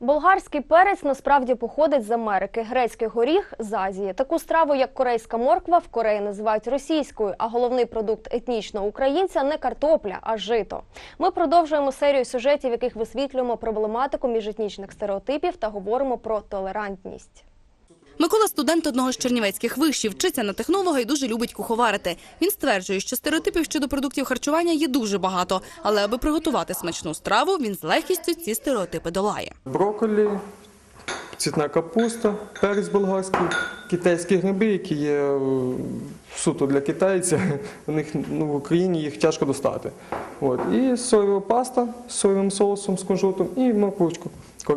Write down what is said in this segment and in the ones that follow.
Болгарський перець насправді походить з Америки, грецький горіх з Азії. Таку страву, як корейська морква, в Кореї називають російською, а головний продукт етнічного українця не картопля, а жито. Ми продовжуємо серію сюжетів, яких висвітлюємо проблематику міжетнічних стереотипів та говоримо про толерантність. Микола студент одного з чернівецьких вишів, вчиться на технолога і дуже любить куховарити. Він стверджує, що стереотипів щодо продуктів харчування є дуже багато, але аби приготувати смачну страву, він з легкістю ці стереотипи долає. брокколі, цвітна капуста, перець болгарський, китайські гриби, які є е, суто для китайців. У них ну, в Україні їх тяжко достати. От. І соєва паста з соєвим соусом, з кунжутом і морквочку е,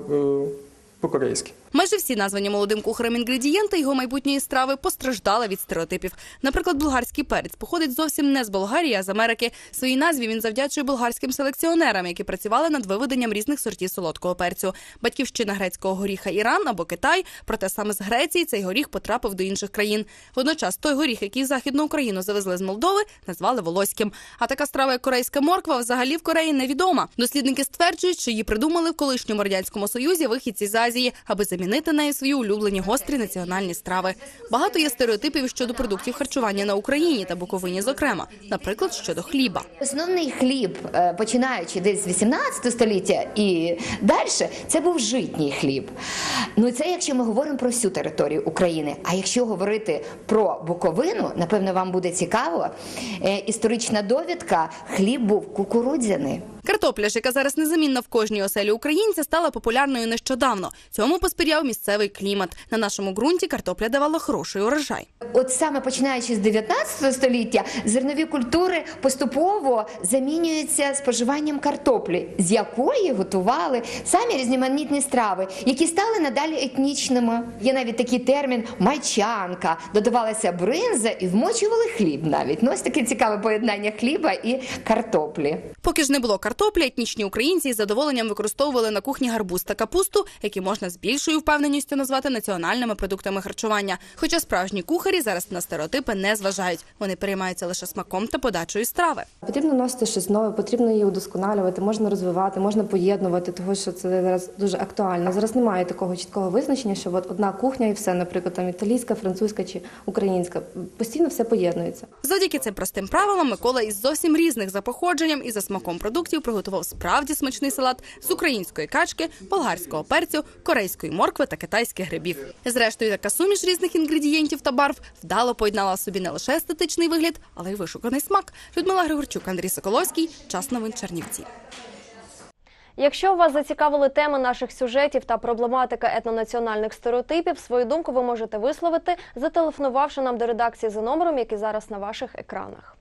по-корейськи. Майже всі названі молодим кухарем інгредієнти його майбутньої страви постраждали від стереотипів. Наприклад, болгарський перець походить зовсім не з Болгарії, а з Америки. Своїй назві він завдячує болгарським селекціонерам, які працювали над виведенням різних сортів солодкого перцю. Батьківщина грецького горіха Іран або Китай. Проте саме з Греції цей горіх потрапив до інших країн. Водночас той горіх, який західну Україну завезли з Молдови, назвали волоським. А така страва, як корейська морква, взагалі в Кореї невідома. Дослідники стверджують, що її придумали в колишньому радянському союзі вихідці з Азії, аби замінити нею свої улюблені гострі національні страви. Багато є стереотипів щодо продуктів харчування на Україні та Буковині, зокрема, наприклад, щодо хліба. Основний хліб, е, починаючи десь з 18 століття і далі, це був житній хліб. Ну це якщо ми говоримо про всю територію України. А якщо говорити про Буковину, напевно, вам буде цікаво. е, Історична довідка: хліб був кукурудзяний. Картопля ж, яка зараз незамінна в кожній оселі українця, стала популярною нещодавно. Цьому посприяв місцевий клімат. На нашому ґрунті картопля давала хороший урожай. От саме починаючи з 19 століття, зернові культури поступово замінюються споживанням картоплі, з якої готували самі різноманітні страви, які стали надалі етнічними. Є навіть такий термін майчанка, додавалася бринза і вмочували хліб навіть. Ну ось таке цікаве поєднання хліба і картоплі. Поки ж не було картоплі, етнічні українці із задоволенням використовували на кухні гарбуз та капусту, які можна з більшою впевненістю назвати національними продуктами харчування. Хоча справжні кухарі зараз на стереотипи не зважають. Вони переймаються лише смаком та подачою страви. Потрібно носити щось нове, потрібно її удосконалювати, можна розвивати, можна поєднувати, тому що це зараз дуже актуально. Зараз немає такого чіткого визначення, що от одна кухня і все, наприклад, там італійська, французька чи українська. Постійно все поєднується. Завдяки цим простим правилам Микола із зовсім різних за походженням і за смаком продуктів приготував справді смачний салат з української качки, болгарського перцю, корейської моркви та китайських грибів. Зрештою, така суміш різних інгредієнтів та барв вдало поєднала собі не лише естетичний вигляд, але й вишуканий смак. Людмила Григорчук, Андрій Соколовський. Час новин Чернівці. Якщо вас зацікавили теми наших сюжетів та проблематика етнонаціональних стереотипів, свою думку ви можете висловити, зателефонувавши нам до редакції за номером, який зараз на ваших екранах.